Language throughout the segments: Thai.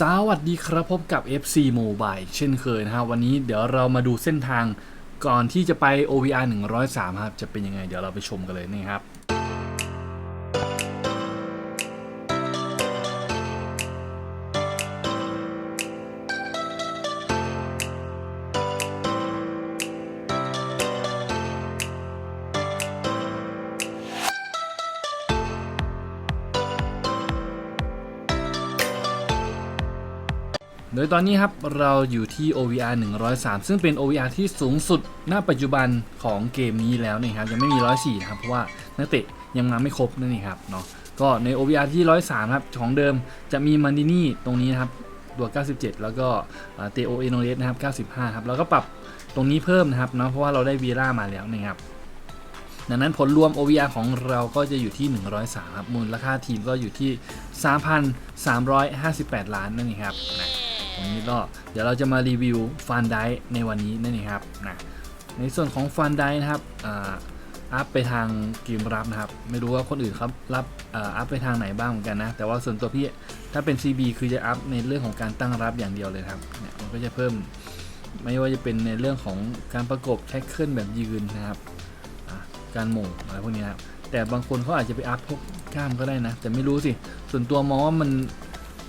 สวัสดีครับพบกับ FC Mobile เช่นเคยนะครับวันนี้เดี๋ยวเรามาดูเส้นทางก่อนที่จะไป OVR 103 ครับ จะเป็นยังไง เดี๋ยวเราไปชมกันเลยนี่ครับ ยตอนนี้ครับเราอยู่ที่ OVR 103 ซึ่งเป็น OVR ที่สูงสุดณปัจจุบันของเกมนี้แล้วนะครับยังไม่มี 104 นะครับ เพราะว่านักเตะยังมาไม่ครบนั่นเองครับเนาะก็ใน OVR ที่ 103 ครับ ของเดิมจะมีมันดินี่ตรงนี้นะครับตัว 97 แล้วก็เตโอเอโนเรสนะครับ 95 ครับ แล้วก็ปรับตรงนี้เพิ่มนะครับเนาะเพราะว่าเราได้วีร่ามาแล้วนะครับดังนั้นผลรวม OVR ของเราก็จะอยู่ที่ 103 ครับ มูลค่าทีมก็อยู่ที่ 3,358 ล้านนั่นเองครับนะ ตรงนี้ก็เดี๋ยวเราจะมารีวิวฟันไดในวันนี้นั่นเองครับนะในส่วนของฟันไดนะครับอัพไปทางเกมรับนะครับ ไม่รู้ว่าคนอื่นครับรับอัพไปทางไหนบ้างเหมือนกันนะ แต่ว่าส่วนตัวพี่ถ้าเป็น CB คือจะอัพในเรื่องของการตั้งรับอย่างเดียวเลยครับเนี่ยมันก็จะเพิ่มไม่ว่าจะเป็นในเรื่องของการประกบแท็กเกิลแบบยืนนะครับการหม่งอะไรพวกนี้ครับแต่บางคนเขาอาจจะไปอัพพวกกล้ามก็ได้นะ แต่ไม่รู้สิ ส่วนตัวมองว่ามัน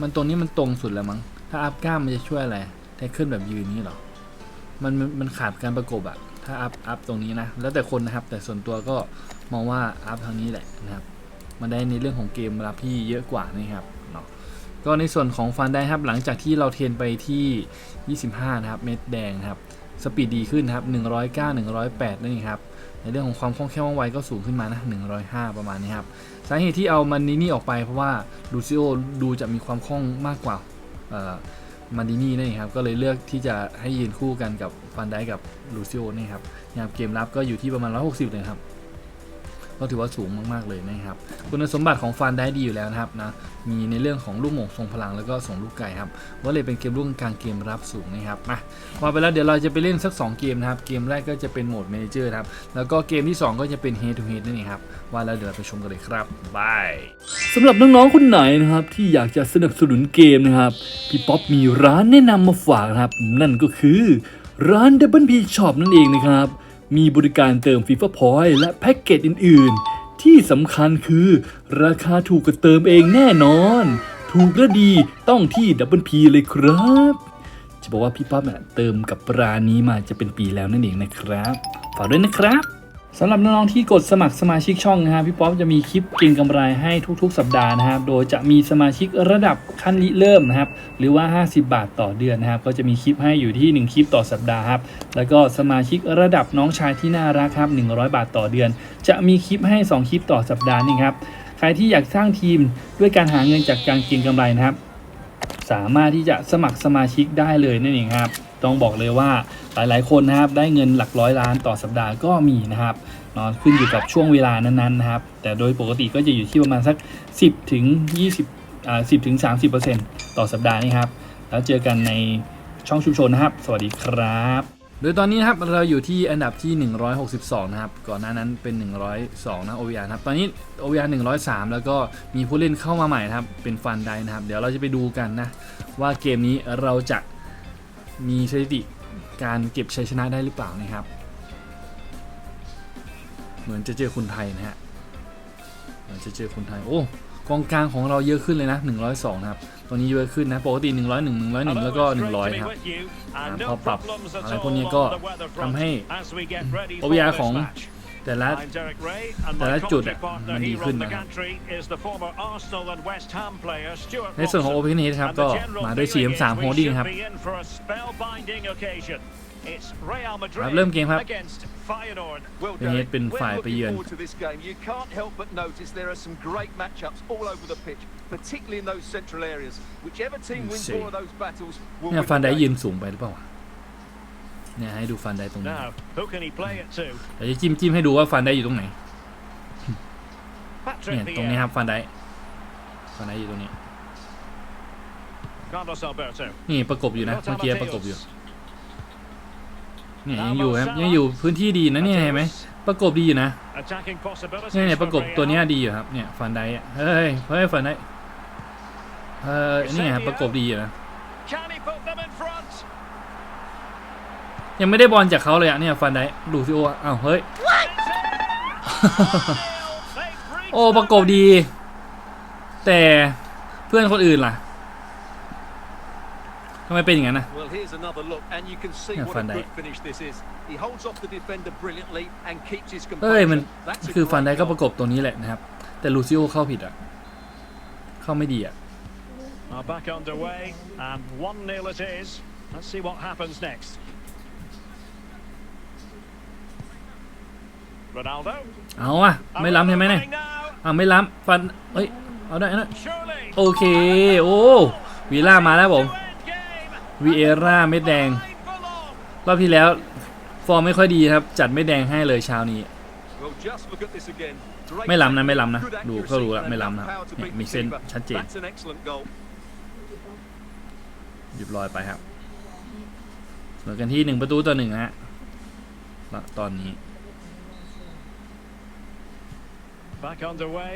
มันตรงนี้มันตรงสุดแล้วมั้ง ถ้าอัพกล้ามมันจะช่วยอะไรแท็กเกิลแบบยืนนี่หรอ มันมันขาดการประกบอะถ้าอัพอัพตรงนี้นะ แล้วแต่คนนะครับ แต่ส่วนตัวก็มองว่าอัพทางนี้แหละนะครับ มันได้ในเรื่องของเกมรับที่เยอะกว่านะครับเนาะ ก็ในส่วนของฟันได้ครับ หลังจากที่เราเทรนไปที่ 25 นะครับ เม็ดแดงครับ สปีดดีขึ้นนะครับ 109 108นั่นเองครับ ในเรื่องของความคล่องแคล่วว่องไวก็สูงขึ้นมานะ 105 ประมาณนี้ครับ สาเหตุที่เอามันนี่นี่ออกไปเพราะว่าลูซิโอดูจะมีความคล่องมากกว่า มันดินี่นี่ครับก็เลยเลือกที่จะให้ยืนคู่กันกับฟันได้กับลูซิโอนี่ครับนะครับเกมรับก็อยู่ที่ประมาณ 160เลยครับ ก็ถือว่าสูงมากๆเลยนะครับ คุณสมบัติของฟันได้ดีอยู่แล้วนะครับนะมีในเรื่องของลูกหม่งทรงพลังแล้วก็ส่งลูกไก่ครับว่าเลยเป็นเกมรุ่งกลางเกมรับสูงนะครับมาว่าไปแล้วเดี๋ยวเราจะไปเล่นสัก 2 เกมนะครับ เกมแรกก็จะเป็นโหมด m มเจอร์ครับแล้วก็เกมที่ 2 ก็จะเป็น Head to Head นั่นเองครับว่าแล้วเดี๋ยวเราไปชมกันเลยครับบายสำหรับน้องๆคนไหนนะครับที่อยากจะสนับสนุนเกมนะครับพี่ป๊อปมีร้านแนะนำมาฝากนะครับ นั่นก็คือร้าน Double P Shop นั่นเองนะครับ มีบริการเติม FIFA Point และแพ็กเกจอื่น ๆ ที่สำคัญคือ ราคาถูกกว่าเติมเองแน่นอน ถูกและดีต้องที่ดับเบิลพีเลยครับ จะบอกว่าพี่ป๊อปเนี่ยเติมกับร้านนี้มาจะเป็นปีแล้วนั่นเองนะครับ ฝากด้วยนะครับ สำหรับน้องๆที่กดสมัครสมาชิกช่องนะครับพี่ป๊อปจะมีคลิปเก่งกำไรให้ทุกๆ สัปดาห์นะครับโดยจะมีสมาชิกระดับขั้นริเริ่มนะครับหรือว่า 50 บาทต่อเดือนนะครับก็จะมีคลิปให้อยู่ที่ 1 คลิปต่อสัปดาห์ครับแล้วก็สมาชิกระดับน้องชายที่น่ารักครับ100 บาทต่อเดือน จะมีคลิปให้ 2 คลิปต่อสัปดาห์นี่ครับใครที่อยากสร้างทีมด้วยการหาเงินจากการเก็งกำไรนะครับ สามารถที่จะสมัครสมาชิกได้เลยนั่นเองครับ ต้องบอกเลยว่าหลายๆ คนนะครับได้เงินหลักร้อยล้านต่อสัปดาห์ก็มีนะครับเนอนขึ้นอยู่กับช่วงเวลานั้นๆนะครับ แต่โดยปกติก็จะอยู่ที่ประมาณสัก 10ถึง20อ่า10ถึง30%ต่อสัปดาห์นี่ครับ แล้วเจอกันในช่องชุมชนนะครับ สวัสดีครับ โดยตอนนี้นะครับเราอยู่ที่อันดับที่ 162 นะครับ ก่อนหน้านั้นเป็น 102 นะ OVR นะครับ ตอนนี้ OVR 103 แล้วก็มีผู้เล่นเข้ามาใหม่นะครับ เป็นฟันไดนะครับ เดี๋ยวเราจะไปดูกันนะว่าเกมนี้เราจะ มีสถิติการเก็บชัยชนะได้หรือเปล่านะครับ เหมือนจะเจอคนไทยนะฮะ เหมือนจะเจอคนไทย โอ้กองกลางของเราเยอะขึ้นเลยนะ 102 นะครับตัวนี้เยอะขึ้นนะ ปกติ 101 101 แล้วก็ 100ครับ พอปรับอะไรพวกนี้ก็ทำให้ OVR ของ แต่ละแต่ละจุดอะมันดีขึ้นนะครับในส่วนของ Open Head ครับก็มาด้วย CM3 Holding ครับครับเริ่มเกมครับเป็นเฮดเป็นฝ่ายไปเยือนเนี่ยฟันได้ยืนสูงไปหรือเปล่าวะ เนี่ยให้ดูฟันได้ตรงนี้ Now, who can he play it to? เดี๋ยวจะจิ้มจิ้มให้ดูว่าฟันได้อยู่ตรงไหน เนี่ย Patrick ตรงนี้ Vieira, ครับฟันได้ ฟันได้อยู่ตรงนี้ Carlos Alberto. นี่ประกบอยู่นะเมื่อกี้ประกบอยู่เนี่ยยังอยู่ครับยังอยู่พื้นที่ดีนะเนี่ยเห็นไหมประกบดีอยู่นะ Attacking possibilities เนี่ยเนี่ย for ประกบตัวเนี้ย Real. ดีอยู่ครับเนี่ยฟันได้อะเฮ้ยเฮ้ยฟันได้เออนี่ไงประกบดีอยู่นะ Can he put them in front? ยังไม่ได้บอลจากเขาเลยอะเนี่ยฟันได้ดูซิโออ้าวเฮ้ย They've reached โอ้ประกบดี แต่เพื่อนคนอื่นล่ะทำไมเป็นอย่างนั้นนะ Well, here's another look, and you can see Yeah, what Van a Dijk. good finish this is. He holds off the defender brilliantly and keeps his เอ้ยมัน composure. That's a คือฟันได้ great ก็ goal. ประกบตัวนี้แหละนะครับ แต่ลูซิโอเข้าผิดอะเข้าไม่ดีอะ Are back underway, and 1 0 it is. Let's see what happens next. เอาอะไม่ล้ำใช่ไหมเนี่ย Running now. อ่าไม่ล้ำฟันเอ้ยเอาได้นะ Surely. โอเคโอ้วีล่ามาแล้วผม To end game. วีเอร่าเม็ดแดง Line for long. รอบที่แล้วฟอร์มไม่ค่อยดีครับ จัดไม่แดงให้เลยเช้านี้ Well, just look at this again. Great ไม่ล้ำนะไม่ tackle, ล้ำนะ good ดู accuracy, ก็รู้แล้ว and ไม่ล้ำ enough นะครับ power to เนี่ย beat มี the เส้น keeper. ชัดเจน That's an excellent goal. เรียบร้อยไปครับเสมอกันที่หนึ่งประตูต่อหนึ่งฮะแล้วตอนนี้ Back underway.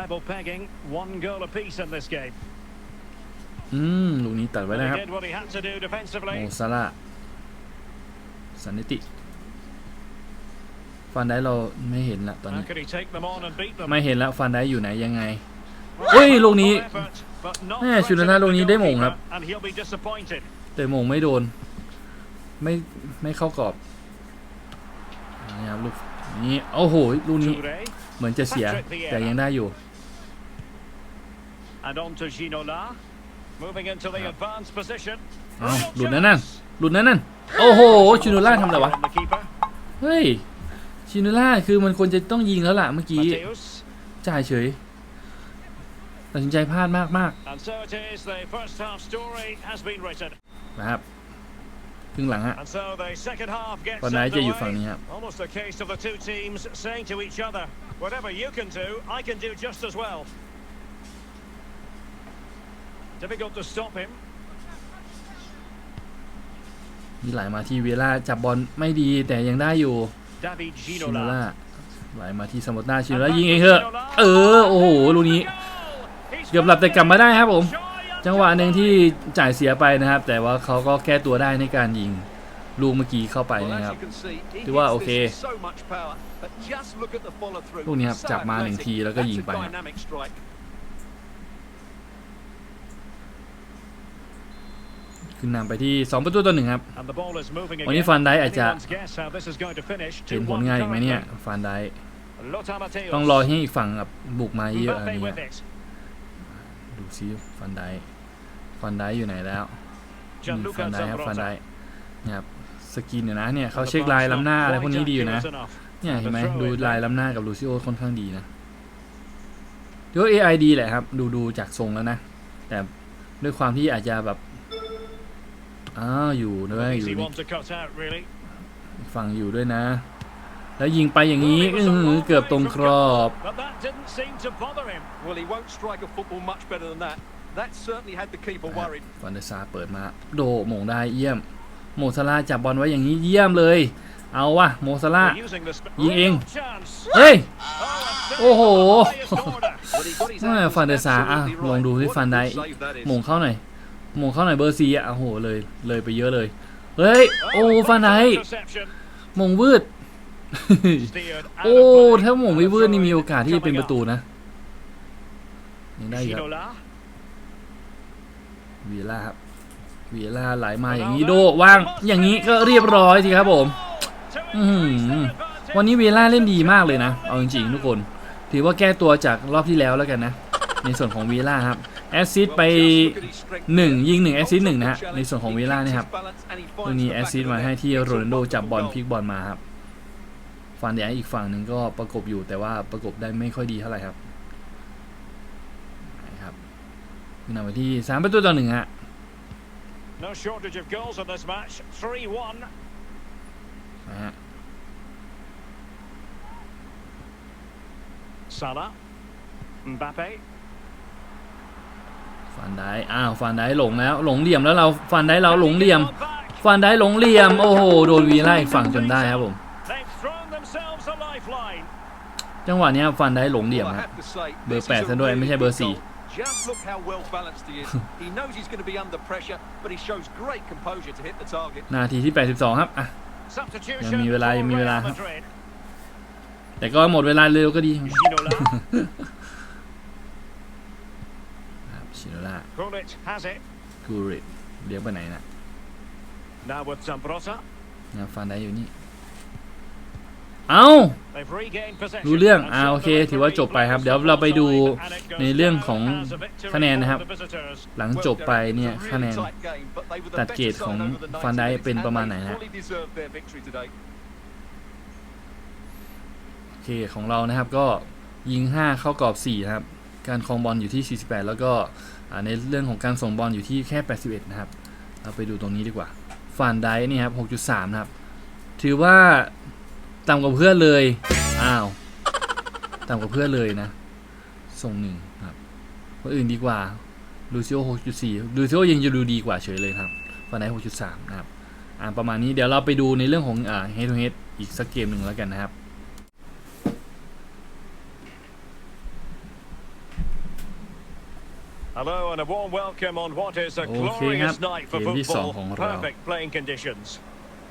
Level pegging. One goal apiece in this game. อืมลูกนี้ตัดไว้ Well, นะ he ครับ did what he had to do โม defensively. ซาร่าสันนิติ ฟันได้เราไม่เห็นละตอน How นี้ could he take them on and beat them? ไม่เห็นละฟันได้อยู่ไหนยังไง เฮ้ยลูกนี้ Effort, but not แม่ชู threatening นาธาลูกนี้ the ได้หม่งครับ goalkeeper, And he'll be disappointed. แต่โมงไม่โดน ไม่ไม่เข้ากรอบนี่ครับลูกนี้โอ้โหลูกนี้ Toure. เหมือนจะเสีย แต่ยังได้อยู่ And on to Ginola. Moving into the advanced position. เอ้า Real หลุดนั่นนั่น chance. หลุดนั่นนั่นโอ้โห ชิโนล่าทำอะไรวะ On the keeper. เฮ้ย ชิโนล่าคือมันควรจะต้องยิงแล้วล่ะเมื่อกี้ Mateus. จ่ายเฉย ตัดสินใจพลาดมากมาก And so it is. The first half story has been written. ๆนะครับครึ่งหลังฮะ And so the second half gets ตอนไหนจะอยู่ฝั่ง underway. นี้ครับ Almost a case of the two teams saying to each other, whatever you can do, I can do just as well. Difficult to stop him. มีไหลมาที่เวล่าจับบอลไม่ดีแต่ยังได้อยู่ David ชิโนล่า Ginola. ไหลมาที่สมอต้าชิโนล่ายิงเองเถอะเออ โอ้โห ลูกนี้ เกือบหลับแต่กลับมาได้ครับผม จังหวะหนึ่งที่จ่ายเสียไปนะครับ แต่ว่าเขาก็แก้ตัวได้ในการยิง ลูกเมื่อกี้เข้าไป Well, นะค as รับ you can see, he ถือว่า hits โอเค this with so much power, but just look at the follow-through. ลูกนี้ครับ So จับมาหนึ่ง athletic. ทีแล้วก็ That's ยิง a ไปครับ dynamic strike. ขึ้นนำไปที่ 2 ประตูต่อหนึ่งครับ And the ball is moving วันนี้ again. ฟันได้อาจจะ Anyone's guess how this is going to finish. เห็นผล2-1งานอีกไหมเนี่ย currently. ฟันได้ Lothar Matthäus. ต้องรอให้อีกฝั่งแบบบุกมาเยอะอัน Mbappe นี้ with it. ดูซิฟันได้ฟันได้อยู่ไหนแล้วนี่ Gianluca ฟันได้ครับฟันได้ Zambrotta. เนี่ยครับ สกินเนี่ยนะเนี่ยเขาเช็คลายล้ำหน้าอะไรพวกนี้ดีอยู่นะ Quite accurate enough. เนี่ยเห็นไหมดูลายล้ำหน้ากับลูซิโอค่อนข้างดีนะเดี๋ยว AI ดีแหละครับ ดูดูจากทรงแล้วนะ แต่ด้วยความที่อาจจะแบบอ้าวอยู่ด้วยอยู่ Easy นี่ one to cut out, really. ฟังอยู่ด้วยนะ แล้วยิงไปอย่างนี้อื้อหือเกือบตรงกรอบ But that didn't seem to bother him. Well, he won't strike a football much better than that. That certainly had the keeper worried. ฟันเดอร์ซาร์เปิดมา โดหม่งได้เยี่ยม โมซาร่าจับบอลไว้อย่างนี้เยี่ยมเลย เอาวะโมซาร่า We're using the sp- ยิงเอง Real chance. เฮ้ย Oh, a โอ้โห highest order. But he got his แม่ angles ฟันเดอร์ซาร์อะ absolutely ลองดู right. ที่ What ฟัน a ได้ good save that is. หม่งเข้าหน่อยหม่งเข้าหน่อยเบอร์ซีอะโอ้โหเลยเลยไปเยอะเลย เฮ้ย โอ้ Oh, ฟันได interception. หม่งวืด Steered out โอ้ of play. ถ้าหม่งไม่วืดนี่มีโอกาสที่จะเป็น Coming ประตูนะยังได้อยู่ครับ Ginola. วีล่าครับ วีล่าไหลมาอย่างนี้โดว่างอย่างนี้ก็เรียบร้อยสิครับผมวันนี้วีล่าเล่นดีมากเลยนะ เอาจริงๆทุกคน ถือว่าแก้ตัวจากรอบที่แล้วแล้วกันนะ ในส่วนของวีล่าครับแอสซิส Well, ไป just look at his strength หนึ่งยิงหนึ่งแอสซิสหนึ่งนะฮะในส่วนของ challenge. วีล่า keeps นะครับตรงนี้แอ back สซิส of the มาให้ที่โรนัลโดจับบอลพลิกบอลมาครับฟันแดงอีกฝั่งหนึ่งก็ประกบอยู่แต่ว่าประกบได้ไม่ค่อยดีเท่าไหร่ครับนะครับขึ้นนำไปที่สามประตูต่อหนึ่งฮะ No shortage of goals in this match. 3-1. นะฮะ Salah. Mbappe. ฟันได้อ้าวฟันได้หลงแล้ว หลงเหลี่ยมแล้วเราฟันได้เราหลงเหลี่ยม On back. ฟันได้หลงเหลี่ยม โอ้โห โดนวีไล่อีกฝั่งจนได้ครับผม They've thrown themselves a lifeline. จังหวะเนี้ยฟันได้หลงเหลี่ยม Well, I ฮะ have to say, Bờ this is pẹt a ra đôi, em mới really chơi bờ good xì. goal. Just look how well balanced he is. he knows he's going to be under pressure, but he shows great composure to hit the target. นาทีที่ 82 ครับอะ Substitution ยังมีเวลา for ยังมีเวลา Real ครับ Madrid. แต่ก็หมดเวลาเร็วก็ดี Ginola. ครับชิโนล่า Gullit has it. กูริเลี้ยงไปไหนนะ Now with Zambrotta. นะฟันได้อยู่นี่ เอ้า They've regained possession. รู้เรื่อง And อ่า so โอเค the ถือว่าจบไปครับ เดี๋ยวเราไปดู and it goes ในเรื่องของ down as a victory คะแนนนะครับ for the visitors. หลัง Well, จบไป Derek, it was เนี่ย a คะแน really น tight game, but they were the ตัด better เกรดของ side over the 90ฟันได้ minutes, เป็นประมาณ and ไหน they ฮะ fully deserved their victory today. โอเคของเรานะครับก็ยิง 5 เข้ากรอบ4นะครับ การครองบอลอยู่ที่ 48 แล้วก็อ่าในเรื่องของการส่งบอลอยู่ที่แค่ 81 นะครับ เราไปดูตรงนี้ดีกว่าฟันได้นี่ครับ 6.3 นะครับ ถือว่า ต่ำกว่าเพื่อนเลย อ้าว ต่ำกว่าเพื่อนเลยนะ ส่งหนึ่งครับคนอื่นดีกว่าลูซิโอ6.4ลูซิโอยังจะดูดีกว่าเฉยเลยครับฟันได้6.3 นะครับ อ่า ประมาณนี้ เดี๋ยวเราไปดูในเรื่องของอ่า head to head อีกสักเกมหนึ่งแล้วกันนะครับ Hello and a warm welcome on what is a Okay, glorious ครับ night for เกมที่สอง football. ของเรา Perfect playing conditions.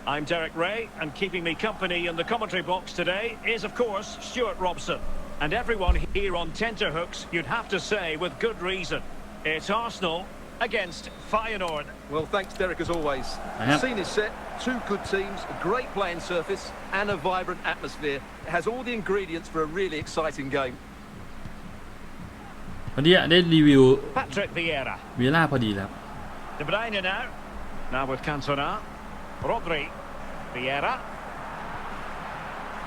I'm Derek Ray, and keeping me company in the commentary box today is, of course, Stuart Robson. And everyone here on tenterhooks, you'd have to say with good reason. It's Arsenal against Feyenoord. Well, thanks, Derek, as always. I The have- scene is set, two good teams, a great playing surface, and a vibrant atmosphere. It has all the ingredients for a really exciting game. พอดีอะได้รีวิว Patrick Vieira. วีล่าพอดีแล้ว De Bruyne now. Now with Cantona. Rodri. Vieira.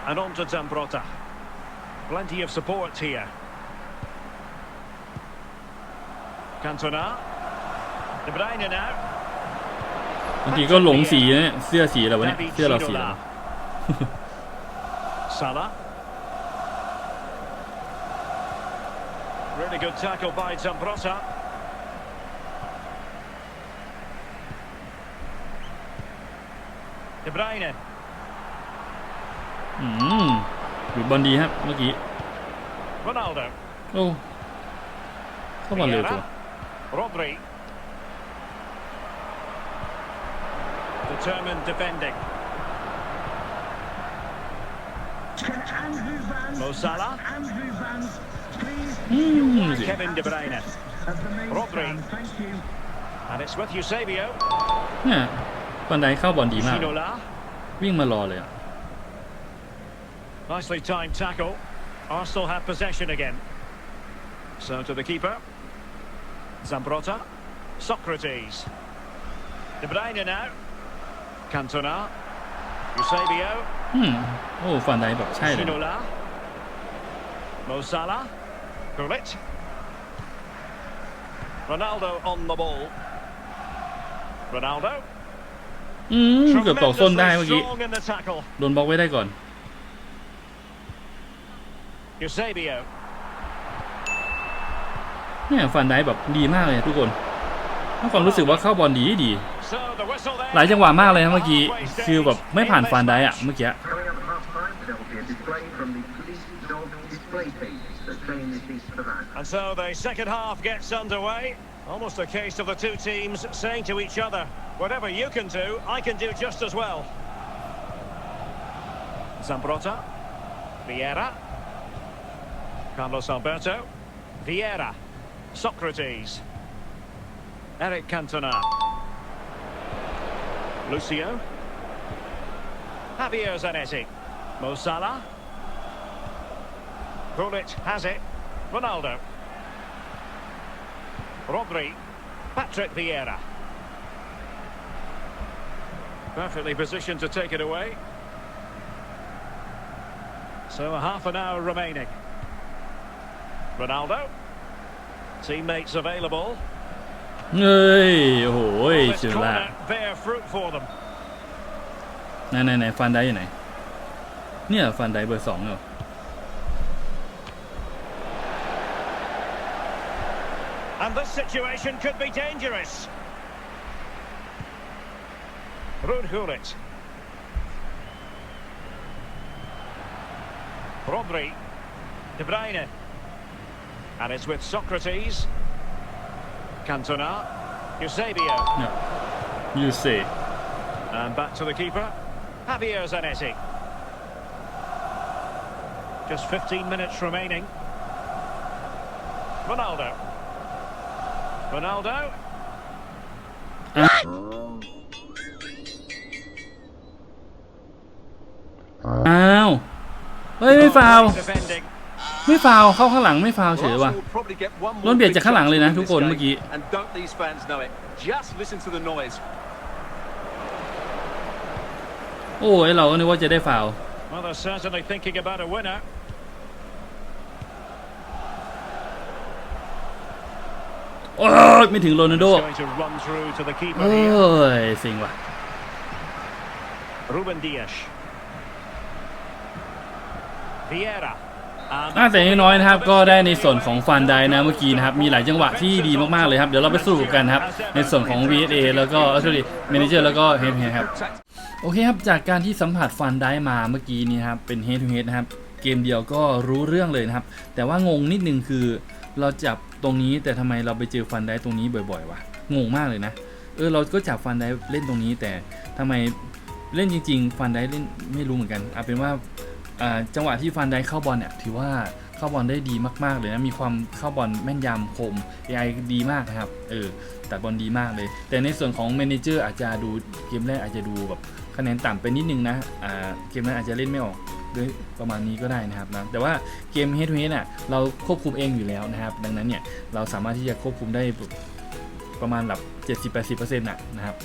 And on to Zambrotta. Plenty of support here. Cantona. De Bruyne now. บางทีก็หลงสีนะเนี่ยเสื้อสีอะไรวะเนี่ย David เสื้อเราสีอะไร Ginola. วะ Salah. Really good tackle by Zambrotta. De Bruyne. อืมหรือบอลดีครับเมื่อกี้ Ronaldo. โอ้เข้าบอลเร็วจัง Rodri. Determined defending. Andrew Van, Mo Salah. Andrew Van, please อืมสิ Kevin De Bruyne. of the main Rodri. stand. Thank you. And it's with Eusebio. เนี่ย บันไดเข้าบอลดีมาก Ginola. วิ่งมารอเลยอะ Nicely timed tackle. Arsenal have possession again. So to the keeper. Zambrotta. Socrates. De Bruyne now. Cantona. Eusebio. อืมโอ้ฟันไดแบบใช่เลย Ginola. Mo Salah. Gullit. Ronaldo on the ball. Ronaldo. อืมเกือบตกส้นได้เมื่อ Tremendously กี้ strong in the tackle. โดนบล็อกไว้ได้ก่อน Eusebio. เนี่ยฟันไดแบบดีมากเลยทุกคนถ้าความรู้สึกว่าเข้าบอลดีดี So the whistle there. หลายจังหวะมากเลยนะเมื่อกี้ คือแบบไม่ผ่านฟันไดอะเมื่อกี้ Coming up at half time, there will be a display from the police dog display page. So train this piece for that. And so the second half gets underway. Almost a case of the two teams saying to each other, whatever you can do, I can do just as well. Zambrotta. Vieira. Carlos Alberto. Vieira. Socrates. Eric Cantona. Lucio. Javier Zanetti. Mo. Gullit has it. Ronaldo. Rodri. Patrick Vieira. Perfectly positioned to take it away. So a half an hour remaining. Ronaldo. Teammates available. เฮ้ย โอ้โห Will this เชิงละ corner bear fruit for them? ไหนไหนไหนฟันได้อยู่ไหน เนี่ยฟันได้เบอร์สองเหรอ And this situation could be dangerous. Gullit. Rodri. De Bruyne. And it's with Socrates. Cantona. Eusebio. you see. And back to the keeper. Javier Zanetti. Just 15 minutes remaining. Ronaldo. Ronaldo. อ้าว เฮ้ย ไม่ฟาว Great defending. ไม่ฟาวเข้าข้างหลังไม่ฟาวเฉย Well, ว่ะ Arsenal will probably get one more โดนเบียด big จากข้างหลังเลยนะ chance to ทุกคน win this เมื่อกี้ game. And don't these fans know it? Just listen to the noise. โอ้ยเราก็นึกว่าจะได้ฟาว Well, they're certainly thinking about a winner. โอ้ยไม่ถึงโรนัลโด It's going to run through to the เอ้ keeper here. ยสิงว่ะ Ruben Dias. Vieira. And อ่าแต่อย่างน้อยนะครับก็ได้ในส่วนของฟันไดนะเมื่อกี้นะครับมีหลายจังหวะที่ดีมากๆเลยครับเดี๋ยวเราไปสรุปกันนะครับในส่วนของ VSA แล้วก็สวัสดีเมนเจอร์แล้วก็เฮดเฮดครับโอเคครับจากการที่สัมผัสฟันได้มาเมื่อกี้นี้ครับเป็น head to head นะครับเกมเดียวก็รู้เรื่องเลยนะครับแต่ว่างงนิดนึงคือเราจับ ตรงนี้แต่ทำไมเราไปเจอฟันได้ตรงนี้บ่อยๆวะงงมากเลยนะ เออเราก็จับฟันได้เล่นตรงนี้ แต่ทำไมเล่นจริง ๆ ฟันได้เล่นไม่รู้เหมือนกันเอาเป็นว่าจังหวะที่ฟันได้เข้าบอลเนี่ยถือว่าเข้าบอลได้ดีมากๆเลยนะมีความเข้าบอลแม่นยำคม AI ดีมากนะครับเออตัดบอลดีมากเลย แต่ในส่วนของเมนเจอร์อาจจะดูเกมแรกอาจจะดูแบบคะแนนต่ำไปนิดนึงนะอ่าเกมนั้นอาจจะเล่นไม่ออก ด้วยประมาณนี้ก็ได้นะครับนะแต่ว่าเกม Head to Head น่ะเราควบคุมเองอยู่แล้วนะครับ ดังนั้นเนี่ยเราสามารถที่จะควบคุมได้ประมาณแบบ70-80%น่ะนะครับ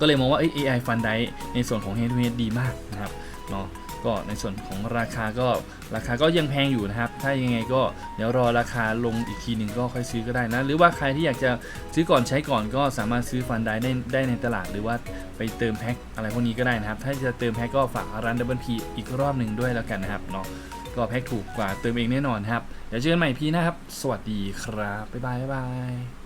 ก็เลยมองว่าเอ้ย AI ฟันได้ในส่วนของ Head to Head ดีมากนะครับเนาะ ก็ในส่วนของราคาก็ราคาก็ยังแพงอยู่นะครับ ถ้ายังไงก็เดี๋ยวรอราคาลงอีกทีหนึ่งก็ค่อยซื้อก็ได้นะ หรือว่าใครที่อยากจะซื้อก่อนใช้ก่อนก็สามารถซื้อฟันได้ได้ในตลาด หรือว่าไปเติมแพ็คอะไรพวกนี้ก็ได้นะครับ ถ้าจะเติมแพ็คก็ฝากร้านดับเบิลพีอีกรอบหนึ่งด้วยแล้วกันนะครับเนาะก็แพ็คถูกกว่าเติมเองแน่นอนครับ เดี๋ยวเจอกันใหม่พีนะครับ สวัสดีครับ บ๊ายบายบ๊ายบาย